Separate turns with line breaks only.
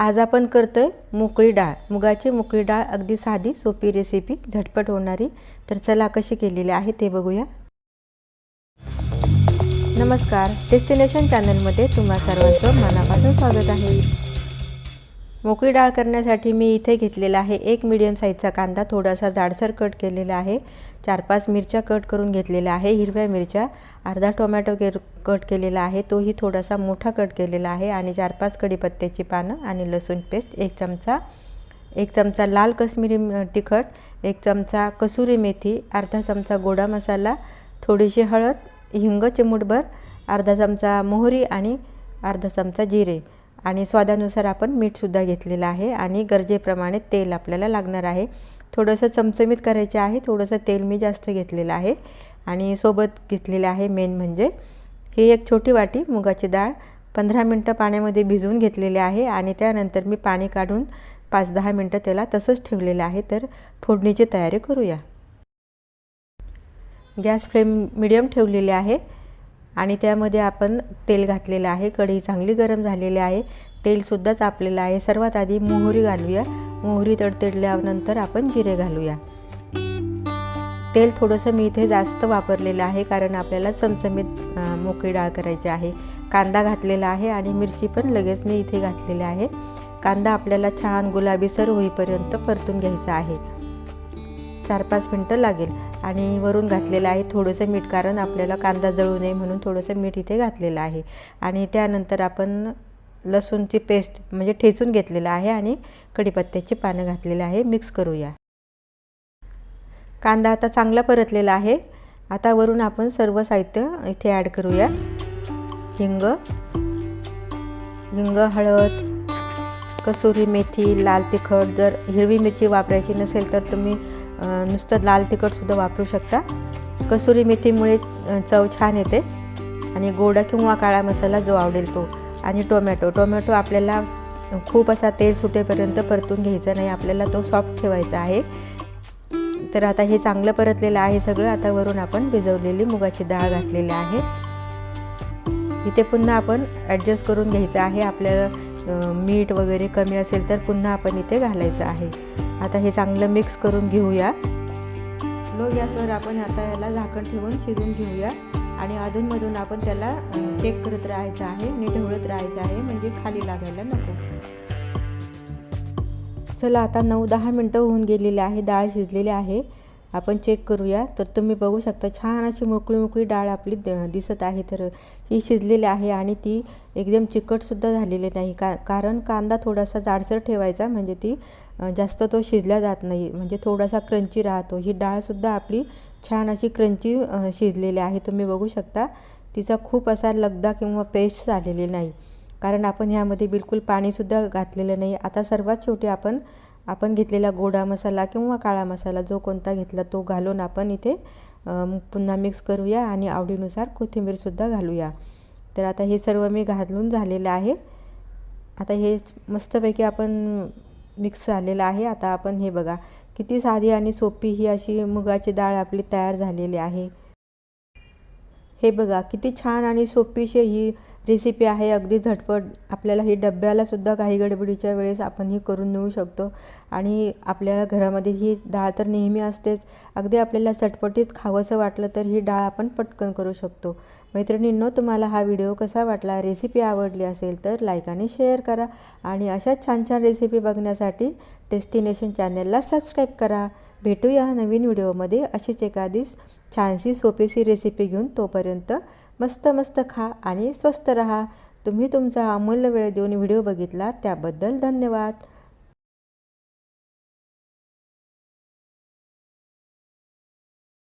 आज आपण करतो आहे मोकळी डाळ. मुगाची मोकळी डाळ अगदी साधी सोपी रेसिपी झटपट होणारी. तर चला कशी केलेली आहे ते बघूया. नमस्कार. डेस्टिनेशन चॅनलमध्ये तुम्हा सर्वांचं मनापासून स्वागत आहे. मोकळी डाळ करण्यासाठी मी इथे घेतलेला आहे एक मिडियम साईजचा कांदा. थोडासा जाडसर कट केलेला आहे. चार पाच मिरच्या कट करून घेतलेल्या आहे. हिरव्या मिरच्या अर्धा टोमॅटो के कट केलेला आहे. तोही थोडासा मोठा कट केलेला आहे आणि चार पाच कढीपत्त्याची पानं आणि लसूण पेस्ट एक चमचा एक चमचा लाल कश्मीरी तिखट एक चमचा कसुरी मेथी अर्धा चमचा गोडा मसाला थोडीशी हळद हिंग चिमूटभर अर्धा चमचा मोहरी आणि अर्धा चमचा जिरे. आणि स्वादानुसार आपण मीठसुद्धा घेतलेलं आहे आणि गरजेप्रमाणे तेल आपल्याला लागणार आहे. थोडंसं चमचमीत करायचे आहे थोडंसं तेल मी जास्त घेतलेलं आहे. आणि सोबत घेतलेलं आहे मेन म्हणजे ही एक छोटी वाटी मुगाची डाळ पंधरा मिनटं पाण्यामध्ये भिजवून घेतलेली आहे आणि त्यानंतर मी पाणी काढून पाच दहा मिनटं त्याला तसंच ठेवलेलं आहे. तर फोडणीची तयारी करूया. गॅस फ्लेम मिडियम ठेवलेली आहे आणि त्यामध्ये आपण तेल घातलेलं आहे. कढई चांगली गरम झालेली आहे. तेलसुद्धा तापलेलं आहे. सर्वात आधी मोहरी घालूया. मोहरी तडतडल्यानंतर आपण जिरे घालूया. तेल थोडंसं मी इथे जास्त वापरलेलं आहे कारण आपल्याला चमचमीत मोकळी डाळ करायची आहे. कांदा घातलेला आहे आणि मिरची पण लगेच मी इथे घातलेली आहे. कांदा आपल्याला छान गुलाबीसर होईपर्यंत परतून घ्यायचा आहे. चार पाच मिनटं लागेल. आणि वरून घातलेलं आहे थोडंसं मीठ कारण आपल्याला कांदा जळू नये म्हणून थोडंसं मीठ इथे घातलेलं आहे. आणि त्यानंतर आपण लसूणची पेस्ट म्हणजे ठेचून घेतलेलं आहे आणि कढीपत्त्याची पानं घातलेलं आहे. मिक्स करूया. कांदा आता चांगला परतलेला आहे. आता वरून आपण सर्व साहित्य इथे ॲड करूया. हिंग हिंग हळद कसुरी मेथी लाल तिखट. जर हिरवी मिरची वापरायची नसेल तर तुम्ही नुसतं लाल तिखटसुद्धा वापरू शकता. कसुरी मेथीमुळे चव छान येते. आणि गोडा किंवा काळा मसाला जो आवडेल तो. आणि टोमॅटो. टोमॅटो आपल्याला खूप असा तेल सुटेपर्यंत परतून घ्यायचा नाही. आपल्याला तो सॉफ्ट ठेवायचा आहे. तर आता हे चांगलं परतलेलं आहे सगळं. आता वरून आपण भिजवलेली मुगाची डाळ घातलेली आहे. इथे पुन्हा आपण ॲडजस्ट करून घ्यायचं आहे. आपल्याला मीठ वगैरे कमी असेल तर पुन्हा आपण इथे घालायचं आहे. आता हे चांगलं मिक्स करून घेऊया. लो गॅसवर आपण आता याला झाकण ठेवून शिजून घेऊया. आणि अधूनमधून आपण त्याला चेक करत राहायचं आहे आणि ढवळत राहायचं आहे म्हणजे खाली लागायला नको. चला आता नऊ दहा मिनटं होऊन गेलेली आहे डाळ शिजलेली आहे. आपण चेक करूया. तर तुम्ही बघू शकता छान अशी मोकळी मोकळी डाळ आपली दिसत आहे. तर ही शिजलेली आहे आणि ती एकदम चिकटसुद्धा झालेली नाही. का कारण कांदा थोडासा जाडसर ठेवायचा म्हणजे ती जास्त तो शिजला जात नाही. म्हणजे थोडासा क्रंची राहतो. ही डाळसुद्धा आपली छान अशी क्रंची शिजलेली आहे. तुम्ही बघू शकता तिचा खूप असा लगदा किंवा पेस्ट झालेली नाही. कारण आपण ह्यामध्ये बिलकुल पाणीसुद्धा घातलेलं नाही. आता सर्वात शेवटी आपण आपण घेतलेला गोडा मसाला किंवा काळा मसाला जो कोणता घेतला तो घालून आपण इथे पुन्हा मिक्स करूया आणि आवडीनुसार कोथिंबीरसुद्धा घालूया. तर आता हे सर्व मी घालून झालेलं आहे. आता हे मस्तपैकी आपण मिक्स झालेलं आहे. आता आपण हे बघा किती साधी आणि सोपी ही अशी मुगाची डाळ आपली तयार झालेली आहे. हे बघा किती छान आणि सोपीशी ही रेसिपी आहे अगदी झटपट. आपल्याला ही डब्यालासुद्धा काही गडबडीच्या वेळेस आपण ही करून नेऊ शकतो. आणि आपल्याला घरामध्ये ही डाळ तर नेहमी असतेच. अगदी आपल्याला चटपटीत खावंसं वाटलं तर ही डाळ आपण पटकन करू शकतो. मैत्रिणींनो तुम्हाला हा व्हिडिओ कसा वाटला रेसिपी आवडली असेल तर लाईक आणि शेअर करा. आणि अशाच छान छान रेसिपी बघण्यासाठी डेस्टिनेशन चॅनलला सबस्क्राईब करा. भेटूया नवीन व्हिडिओमध्ये अशीच एखादीच छानशी सोपीशी रेसिपी घेऊन तोपर्यंत मस्त मस्त खा आणि स्वस्त रहा. तुम्ही तुमचा अमूल्य वेळ देऊन व्हिडिओ बघितला त्याबद्दल धन्यवाद.